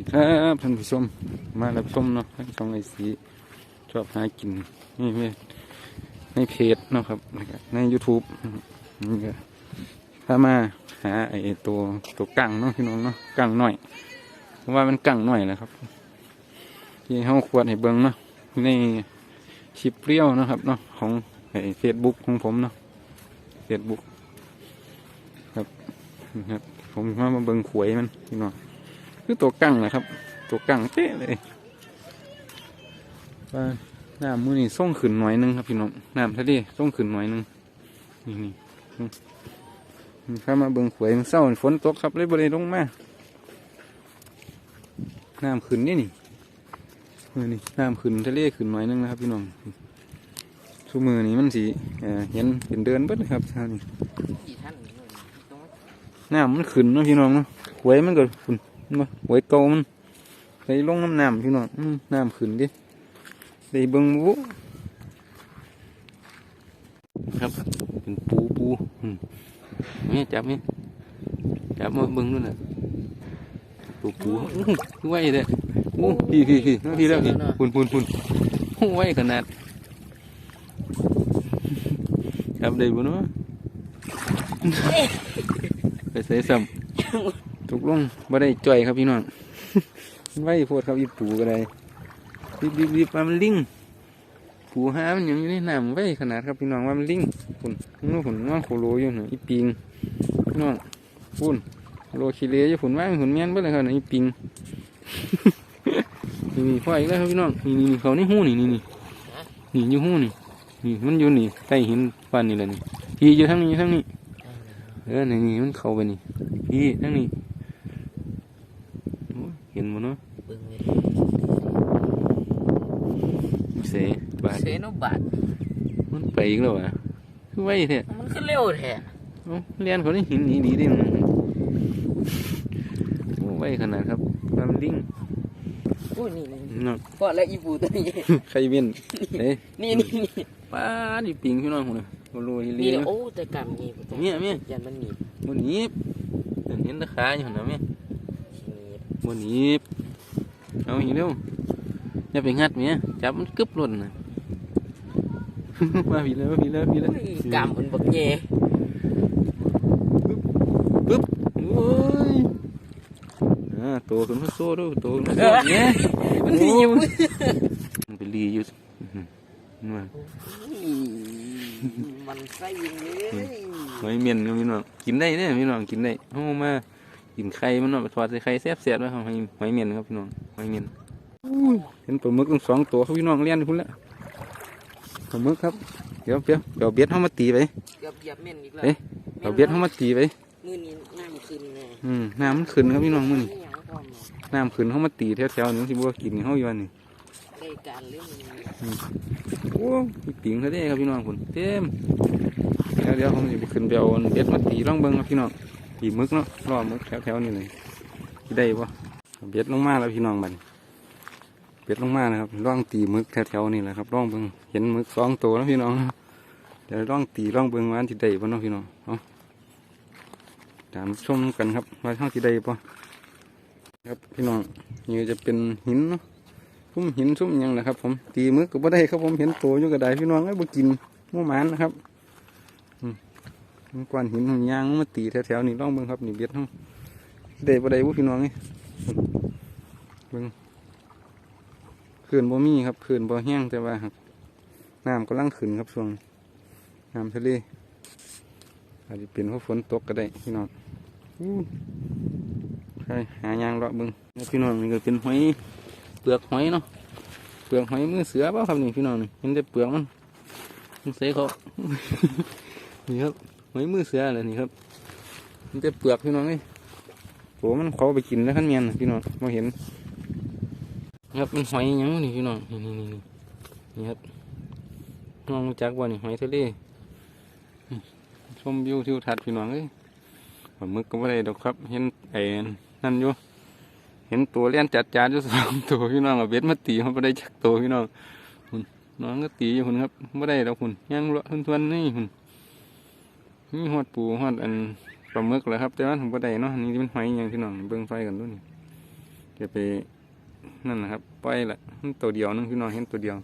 ดีครับท่านผู้ชมมารับชมเนาะให้ช่องไอซีชอบหากินนี่เว้ยในเพจเนาะครับใน YouTube นี่ก็ถ้ามาหาไอตัวตัวกังเนาะพี่น้องเนาะกังหน่อยเพราะว่ามันกังหน่อยแหละครับ ที่เขาควรให้เบิ้งเนาะในคลิปเปรี้ยวนะครับเนาะของไอเฟซบุ๊กของผมเนาะเฟซบุ๊กครับครับ ผมมามาเบิ้งขวยมันพี่น้อง คือตัวกั้งนะครับ ตัวกั้งเป๊ะเลยว่าน้ำมือนี่ส่งขึ้นหน่อยหนึงครับพี่น้องน้ำทะเลส่งขึ้นหน่อยหนึงนี่นี่อืมข้ามาเบิ่งขวยมันเศร้าฝนตกครับเลยบริลงมาน้ำขึ้นนี่นี่มือนี่น้ำขึ้นทะเลขึ้นหน่อยหนึงนะครับ พี่น้องชั่วมือนี้มันสีเอ่อเห็นเป็นเดินเบิดเลยครับท่านี่กี่ท่านเลยตรงน้ำมันขึ้นเนาะพี่น้องเนาะหวยมันก็ขึ้น มาหวยโตมันไปลงน้ำน้ำพี่น้องอืมน้ำขึ้นดิได้เบิ่งบุครับเป็นปูปูอืมนี่จับนี่จับมาเบิ่งนู่นน่ะปูปูอื้อคือไวเด้อโอ้พี่พี่พี่พี่แล้วพี่ปุ่นปุ่นปุ่นโอ้ไวขนาดจับได้บ่เนาะไปใส่ซ้ำ ถูกลงบ่ได้จ่อยครับพี่น้องไว้โพดครับอีปูก็ได้รีบรีบรีบมามันลิงปูหามันยังอยู่ในน้ำไว้ขนาดครับพี่น้องว่ามันลิงฝุ่นนู้นฝุ่นว่าโคโลอยู่หน่อยอีปิงพี่น้องฝุ่นโลคิเลอยู่ฝุ่นว่างฝุ่นแม่นเบ่เลยครับน่ะอีปิงนี่นี่พ่ออีกแล้วครับพี่น้องนี่นี่นี่เขานี่หู้นี่นี่นี่นี่อยู่หู้นี่นี่มันอยู่นี่ใต้หินฟันนี่แหละนี่พี่อยู่ทั้งนี้ทั้งนี้เออนี่นี่มันเข้าไปนี่พี่นั่งนี้ เห็นมั้เนาะเบิ่งเลยเสบาดเซโนบาทมันไปอีกแล้ววะคือไว้แท้มันขึ้นเร็วแท้เอ้าเลียนเขาได้หินหนีดีดิมันโอ้ไว้ขนาดครับความลิงโอ้ยนี่นี่เนาะพอแล้วอีปูตัวนี้ใครเวียนเอ้ยนี่นี่นี่ป้าดิปิงพี่น้องคนน่ะโอ้โหเฮนี่ลีเดี๋ยวโอ้แต่กำมีปูตัวเนี่ยเนี่ยยันมันหนีบมันหนีบเห็นตะขาอยู่หั่นนะแม่หนีบมันหนีบ เอาอีกเร็วอย่าไปงัดเมียจับมันกึบหล่นน่ะมาพี่แล้วพี่แล้วพี่แล้วโอ้ยกำมันบักเย่ปึ๊บโอ้ยอ่าโตขึ้นมาโซ่ด้วยโตขึ้นมาโซ่เนี่ยมันหนีบมันเป็นรีอยู่อื้อหือมามันใส่ยิงเลยหอยเมียนก็มีน้องกินได้เนี่ยพี่น้องกินได้เอามา กินไข่มันเนาะไปทอดใส่ไข่แซ่บๆไว้ครับหอยหอยเมียนครับพี่น้องหอยเมียนอุ้ยเห็นปลาหมึกตั้งสองตัวครับพี่น้องเลี้ยงอยู่พุ่นละปลาหมึกครับเดี๋ยวเดี๋ยวเดี๋ยวเบียดเข้ามาตีไปเกือบเหยียบเม่นอีกแล้วเอ๊ะเดี๋ยวเบียดเข้ามาตีไปมือนี้น้ำขึ้นแน่อืมน้ำมันขึ้นครับพี่น้องมื้อนี้นี่ยังพร้อมเนาะน้ำขึ้นเข้ามาตีแถวๆนี้สิบ่ว่ากินเขาอยู่วันนี้ได้การเรื่องนี้โอ้ยปิงเขาได้ครับพี่น้องคุณเต็มเดี๋ยวเดี๋ยวผมจะไปขึ้นไปเอาอันเบ็ดมาตีร่องเบิ้งครับพี่น้อง ตีมึกเนาะรอมึกแถวๆนี่เลยสิได้ปะเบ็ดลงมาแล้วพี่น้องบันเบ็ดลงมานะครับร่องตีมึกแถวๆนี่แหละครับร่องเบิ้งเห็นมึกสองตัวแล้วพี่น้องเดี๋ยวร่องตีร่องเบิ้งวันที่ได้ปะเนาะพี่น้องเอาตามชมกันครับว่าช่างที่ได้ปะครับพี่น้องนี่จะเป็นหินเนาะซุ่มหินซุ่มยังนะครับ ผมตีมือก็บ่ได้ครับผมเห็นตัวอยู่กระไดพี่น้องไอ้บ่กินมู่มานนะครับ ก้อนหินมันยางมาตีแถวๆนี่ลองเบิ่งครับนี่เบ็ดเฮาได้บ่ได้บ่พี่น้องนี่เบิ่งขื่นบ่มีครับขื่นบ่แห้งแต่ว่าครับน้ำกำลังขึ้นครับช่วงนี้น้ำทะเลอาจจะเป็นเพราะฝนตกก็ได้พี่น้องใช่หายางเลาะเบิ่งพี่น้องนี่ก็เป็นหอยเปลือกหอยเนาะเปลือกหอยมือเสือเปล่าครับนี่พี่น้องนี่เห็นแต่เปลือกมันมันเสเขา นี่ครับ หอยมือเสืออะไรนี่ครับเห็นแต่เปลือกพี่น้องนี่โหมันเขาไปกินแล้วขั้นเมียนพี่น้องมาเห็น ครับมันหอยยังนี่พี่น้องนี่นี่นี่นี่นี่ครับน้องจักว่านี่หอยทะเลชมวิวทิวทัศน์พี่น้องเอ้ยปลาหมึกก็ไม่ได้ดอกครับ เห็นไอ้นั่นอยู่เห็นตัวเลี้ยนจัดจานอยู่สองตัวพี่น้องเอาเบ็ดมาตีมันไม่ได้จักตัวพี่น้องคุณน้องก็ตีอยู่คุณครับไม่ได้แล้วคุณยังเลาะทุนทวนๆนี่คุณ นี่หอดปูหอดอันปลาหมึกเหรอครับ แต่ว่าผมไม่ได้เนาะอันนี่เป็นหอยอย่างพี่น้องเบิ่งไฟกันด้วยนี่จะไปนั่นนะครับปล่อยละมันตัวเดียวนึงพี่น้องเห็นตัวเดียว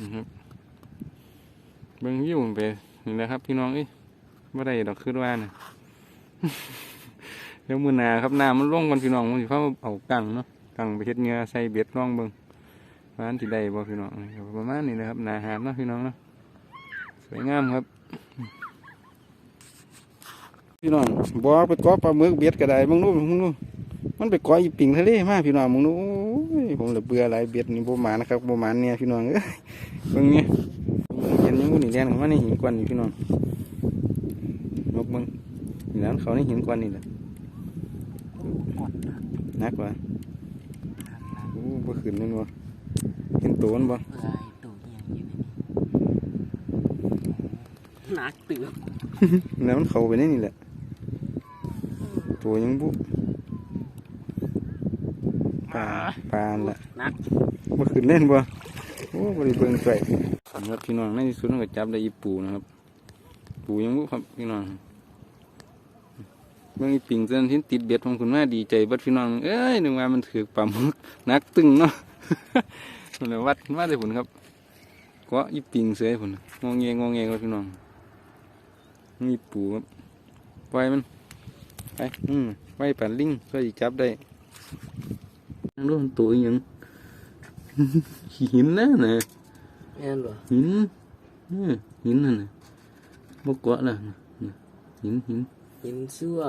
นะครับเบิ่งวิวมันไปนี่แหละครับ พี่น้องเอ้ยไม่ได้ดอกคือว่านะเดี๋ยวมือนาครับน้ำมันลงกันพี่น้องมันสิเขาเอากังเนาะกังไปเฮ็ดเงือใส่เบ็ดร่องเบิ่งร้านที่ใดบ่พี่น้องประมาณนี้นะครับหนาหามเนาะพี่น้องเนาะ วยงามครับพี่น้องบ่ไปกาะปลาหมึกเบ็ดก็ได้มึงนู้มึงนู้มันไปกาะอีปิงทะเลมาพี่น้องมึงนู้ผมเลยเบื่อหลายเบ็ดนี่บ่หมานะครับโบมานเนี่ยพี่น้องเอ้ยเบิ่งเนี่ยเห็นยังบ่นี่แล่นข้ามาในหินกวนนี่พี่น้องนกเบิ่งนี่แล้วเขาในหินกวนนี่แหละนักว่ะโอ้บ่ขึ้นแม่นบ่เห็นตัวมันบ่ ลายตัวเอียงอยู่นี่ หนักเตือแล้วมันเข้าไปในนี่แหละ ตัวยังบุปลาปลานั่นแหละหนักบ่ขึ้นเล่นบ่โอ้บ่ได้เบิ่งใส่ครับพี่น้องในที่สุดมันก็จับได้อีปูนะครับ ปูยังบ่ครับพี่น้องเบิ่งอีปิงเส้นที่ติดเบ็ดของคุณแม่ดีใจเบัดพี่น้อง เอ้ยนึกว่ามันถือปลาหมึกหนักตึงเนาะมันเลยวัดมาได้ผลครับเก็อีปิงเสยผลงอแงงอแงครับพี่น้อง มีปูครับปล่อยมันไปอืมไว้ปั่นลิงเพื่อสิจับได้นั่งดูมันตัวอีหยังหินนะน่ะแม่นบ่หินเออหินนั่นน่ะบกเกาะน่ะน่ะน่ะหินหินหินเสื้อ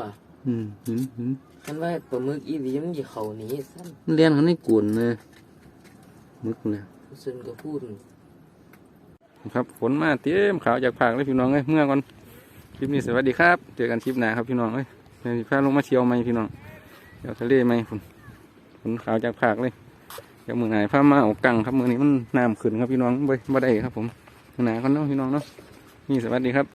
อืมหินหินคันว่าปลาหมึกอีหลีมันสิเข้าหนีซั่นมันเลียนเขาในกวนเลยมึกเลยซึ่นก็พูดครับฝนมาเต็มขาวจากผากเลยพี่น้องเอ้ยเมื่อก่อน คลิปนี้สวัสดีครับ เจอกันคลิปหน้าครับพี่น้องเอ้ยเดี๋ยวพาลงมาเที่ยวไหมพี่น้องเดี๋ยวทะเลไหมฝนฝนขาวจากผากเลย เดี๋ยวมือไหนพามาออกกังครับมือนี้มันน้ำขึ้นครับพี่น้องไปบ่ได้ครับผมหนก็เนาะพี่น้องเนาะนี่สวัสดีครับ